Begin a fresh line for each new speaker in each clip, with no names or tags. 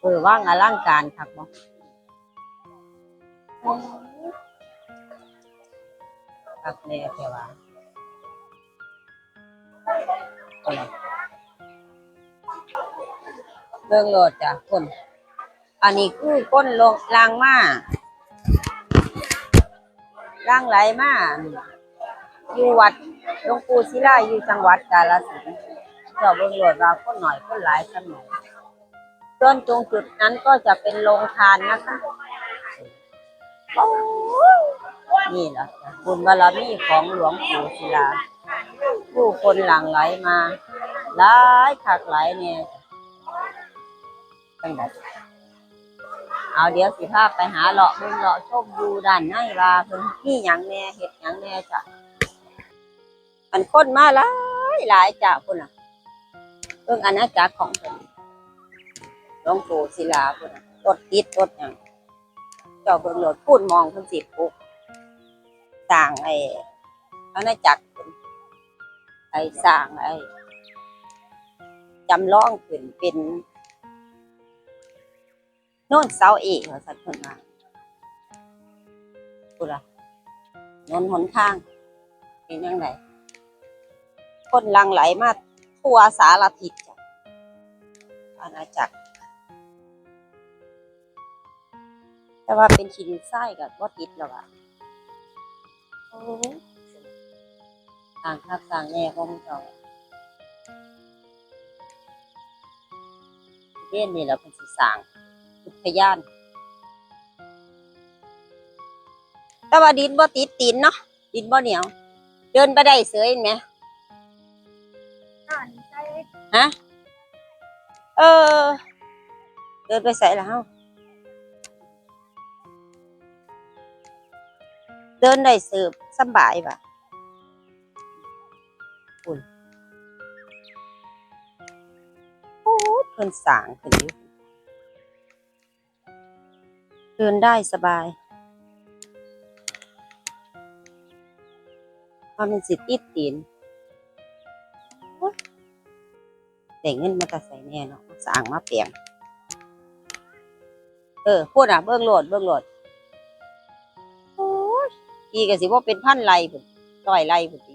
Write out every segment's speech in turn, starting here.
เออว่างอลังการคักบ่คักแน่แต่ว่าเบิ่งโลดจ้ะคนอันนี้คือก้นลงลางมาล่างไหลมาอยู่วัดหลวงปู่ศิลาอยู่จังหวัดกาฬสินธุ์เจ้าเบิ่งโลดว่าคนหน่อยคนหลายสมัย ต้นตรงจุดนั้นก็จะเป็นโรงทานนะคะนี่แหละจ้ะบุญบารมีของหลวงปู่ศิลา ผู้คนหลั่งไหลมาหลายคักหลายเนี่ยจังไดเอาเดี๋ยวสิพาไปหาเลาะเบิ่งเลาะชมดูด้านในว่าเพิ่นมีหยังแน่เฮ็ดหยังแน่จ้ะมันคนมาหลายหลายจ้ะพุ่นน่ะเบิ่งอาณาจักรของเพิ่น หลวงปู่ศิลาพุ่นน่ะรถติดรถหยังเจ้าเบิ่งรถพูดมองเพิ่นสิบปลูกสร้างไอ้อาณาจักรไอ้สร้างไอ้จำลองขึ้นเป็นโน่นเสาเอกสัตว์คนมาปุระนนหนทางเป็นยังไงคนลังไหลมาทั่วสารทิศจ้ะอาณาจักร แต่ว่าเป็นชินไส้กับว่าติดแล้วอะโอ้ยต่างคักต่างแน่ของเจ้าเล่นนี่แหละเป็นสีสร้างอุทยาน แต่ว่าดินบ่ติดตีนเนาะ ดินบ่เหนียว เดินไปได้เสยไหมฮะ เออ เดินไปใส่แล้ว เดินได้สืบสบายป่ะอุ่นโอ้ยเพิ่นสางขึ้นอยู่เดินได้สบายความเป็นสิติดตีนแต่เงินมาแต่ใส่แน่เนาะสางมาเปลี่ยนเออพูดอะเบิ่งโหลดเบิ่งโหลด ยอีก็สิว่าเป็นพันไรพุ่นร้อยไรพุ่นสิ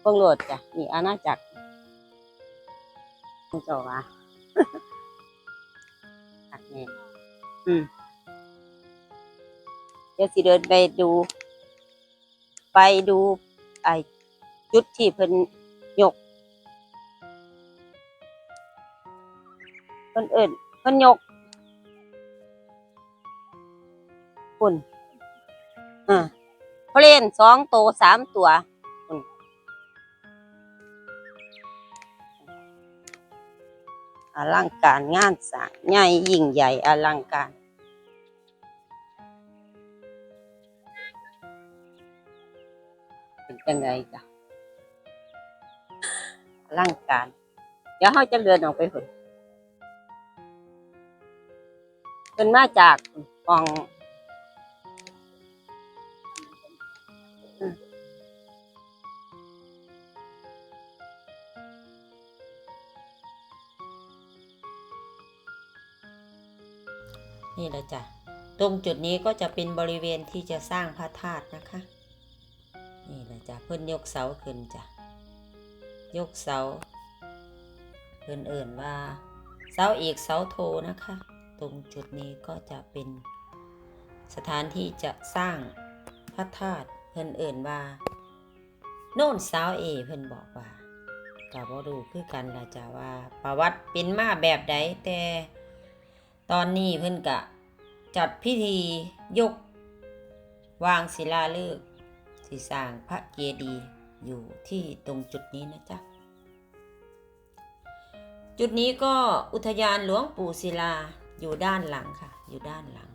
เบิ่งโหลดจ้ะนี่อาณาจักรมึงเจ้าว่าตักแน่อืมเดี๋ยวสิเดินไปดู ไปดูไอจุดที่เพิ่นยกเพิ่นเอิ้นเพิ่นยกคุณอ่า เพลนสองตัวสามตัวอลังการงานสร้างใหญ่ยิ่งใหญ่อลังการเป็นยังไงจ้ะอลังการ เดี๋ยวเขาจะเดินออกไปหุ่นเป็นมาจากกอง นี่แหละจ้ะ ตรงจุดนี้ก็จะเป็นบริเวณที่จะสร้างพระธาตุนะคะ นี่แหละจ้ะเพิ่นยกเสาขึ้นจ้ะ ยกเสาเพิ่นเอิ่นว่าเสาเอกเสาโทนะคะ ตรงจุดนี้ก็จะเป็นสถานที่จะสร้างพระธาตุ เพิ่นเอิ่นว่า โน่นสาวเอเพิ่นบอกว่าก็บ่รู้คือกันล่ะจ้ะว่า ประวัติเป็นมาแบบใดแต่ตอนนี้เพิ่นกะ จัดพิธียก วางศิลาฤกษ์ที่สร้างพระเจดีย์อยู่ที่ตรงจุดนี้นะจ๊ะจุดนี้ก็อุทยานหลวงปู่ศิลาอยู่ด้านหลังค่ะ อยู่ด้านหลัง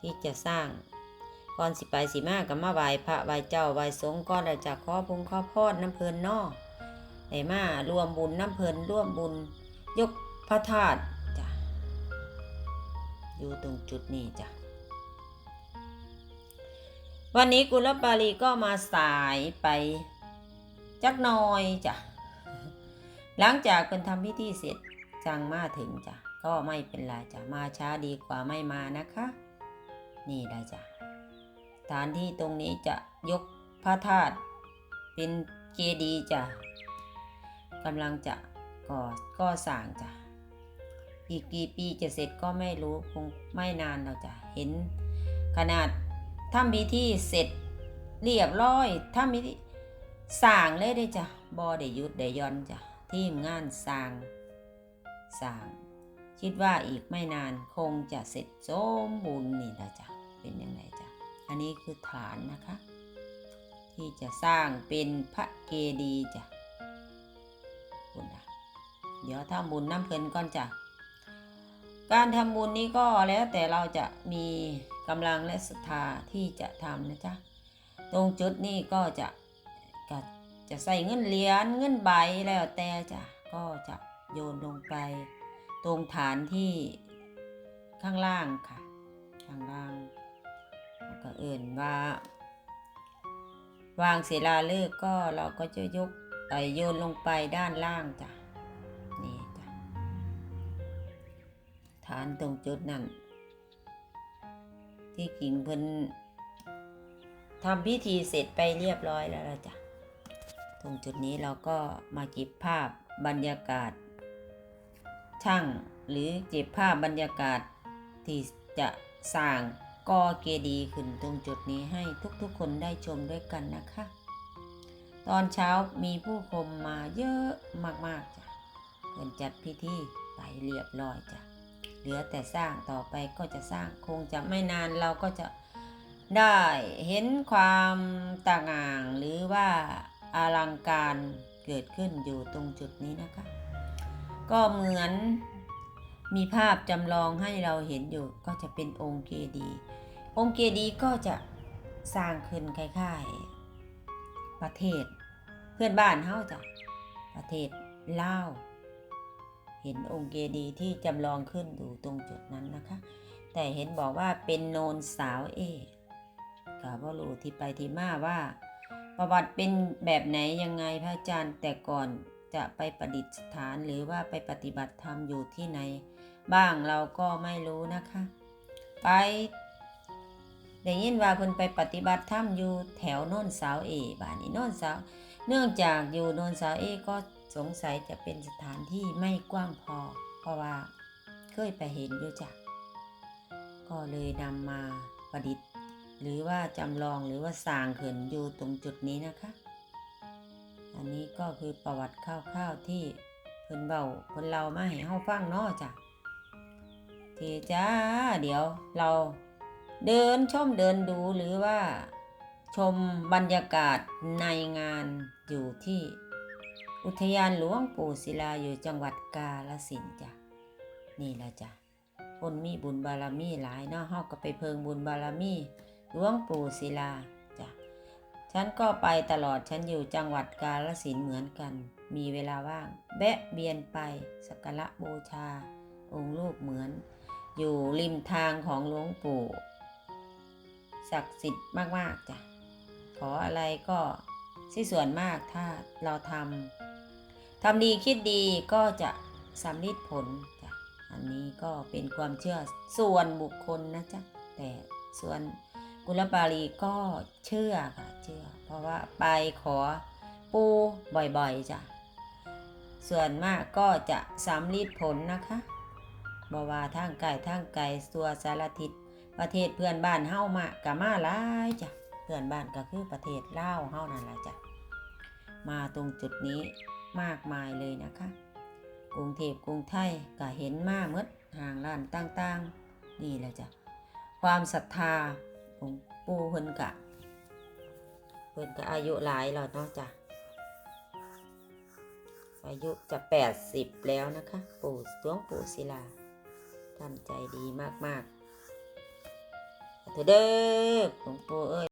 ที่จะสร้าง ก่อนสิไปสิมากับมาไหว้พระไหว้เจ้าไหว้สงฆ์ก่อนได้จากข้อพงข้อพรน้ำเพลินนอได้มารวมบุญน้ำเพลินร่วมบุญ ยกพระธาตุจ้ะอยู่ตรงจุดนี้จ้ะวันนี้กุลปาลีก็มาสายไปจักหน้อยจ้ะ
หลังจากเพิ่นทำพิธีเสร็จจังมาถึงจ้ะก็ไม่เป็นไรจ้ะมาช้าดีกว่าไม่มานะคะ นี่ได้จ้ะ สถานที่ตรงนี้จะยกพระธาตุเป็นเจดีย์จ้ะกำลังจะก่อก็สร้างจ้ะอีกกี่ปีจะเสร็จก็ไม่รู้คงไม่นานเราจะเห็นขนาดทำพิธีเสร็จเรียบร้อยทำพิธีสร้างเลยได้จ้ะบอได้ยุดได้ย่อนจ้ะทีมงานสร้างสร้าง คิดว่าอีกไม่นานคงจะเสร็จสมบูรณ์นี่นะจ๊ะเป็นยังไง อันนี้คือฐานนะคะ ที่จะสร้างเป็นพระเกดีจ้ะคุณนะเดี๋ยวทำบุญน้ำเพลินก่อนจ้ะการทำบุญนี้ก็แล้วแต่เราจะมีกำลังและศรัทธาที่จะทำนะจ๊ะตรงจุดนี้ก็จะก็จะใส่เงินเหรียญเงินใบแล้วแต่จ้ะก็จะโยนลงไป ตรงฐานที่ข้างล่างค่ะ ข้างล่าง ก็เอื่นว่า วางศิลาฤกษ์ก็เราก็จะยกไอโยนลงไปด้านล่างจ้ะนี่จ้ะฐานตรงจุดนั้นที่กิ่งเพิ่นทำพิธีเสร็จไปเรียบร้อยแล้วละจ้ะ ตรงจุดนี้เราก็มาเก็บภาพบรรยากาศ ช่างหรือเก็บภาพบรรยากาศที่จะสร้าง กอเกดีขึ้นตรงจุดนี้ให้ทุกๆคนได้ชมด้วยกันนะคะ ตอนเช้ามีผู้ชมมาเยอะมากๆจ้ะเพิ่นจัดพิธีไปเรียบร้อยจ้ะเหลือแต่สร้างต่อไปก็จะสร้างคงจะไม่นานเราก็จะได้เห็นความต่างอ่างหรือว่าอลังการเกิดขึ้นอยู่ตรงจุดนี้นะคะ ก็เหมือน มีภาพจำลองให้เราเห็นอยู่ก็จะเป็นองค์เกดีองค์เกดีก็จะสร้างขึ้นคล้ายๆประเทศ เพื่อนบ้านเฮาจ้ะประเทศลาวเห็นองค์เกดีที่จำลองขึ้นอยู่ตรงจุดนั้นนะคะ แต่เห็นบอกว่าเป็นโนนสาวเอกกับว่ารู้ที่ไปที่มาว่า ประวัติเป็นแบบไหนยังไงพระอาจารย์แต่ก่อนจะไปประดิษฐานหรือว่าไปปฏิบัติธรรมอยู่ที่ไหน บ้างเราก็ไม่รู้นะคะ ไปได้ยินว่าเพิ่นไปปฏิบัติธรรมอยู่แถวโน่นสาวเอบ้านนี้โน่นสาว เนื่องจากอยู่โน่นสาวเอก็สงสัยจะเป็นสถานที่ไม่กว้างพอ เพราะว่าเคยไปเห็นอยู่จ้ะก็เลยนำมาประดิษฐ์ หรือว่าจำลองหรือว่าสร้างขึ้นอยู่ตรงจุดนี้นะคะ อันนี้ก็คือประวัติคร่าวๆที่เพิ่นเบาเพิ่นเรามาให้เฮาฟังเนาะจ้ะ ทีจ้า เดี๋ยวเราเดินชมเดินดูหรือว่า ชมบรรยากาศในงานอยู่ที่อุทยานหลวงปู่ศิลาอยู่จังหวัดกาฬสินธุ์จ้ะนี่ละจ้ะคนมีบุญบารมีหลายเนาะเฮาก็ไปเพิงบุญบารมีหลวงปู่ศิลาจ้ะฉันก็ไปตลอดฉันอยู่จังหวัดกาฬสินเหมือนกัน มีเวลาว่างแวะเวียนไปสักการะบูชาองค์รูปเหมือน อยู่ริมทางของหลวงปู่ ศักดิ์สิทธิ์มากๆจ้ะขออะไรก็ที่ส่วนมากถ้าเราทำทำดีคิดดีก็จะสำลิดผลจ้ะอันนี้ก็เป็นความเชื่อส่วนบุคคลนะจ๊ะแต่ส่วนกุลปาลีก็เชื่อค่ะเชื่อ เพราะว่าไปขอปูบ่อยๆจ้ะส่วนมากก็จะสำลิดผลนะคะ บว่าทางไก่ทางไก่ตัวสารทิศประเทศเพื่อนบ้านเฮามากะมาหลายจ้ะเพื่อนบ้านก็คือประเทศลาวเฮานั่นแหละจ้ะมาตรงจุดนี้มากมายเลยนะคะกรุงเทพกรุงไทยก็เห็นมาเมดห่างร้านต่างๆนี่แหละจ้ะความศรัทธาของปู่เพิ่นกะเพิ่นก็อายุหลายแล้วเนาะจ้ะอายุจะแปดสิบแล้วนะคะ ปู่หลวงปู่ศิลา ทำใจดีมากๆเถอเด้อหลวงปู่เอ้ย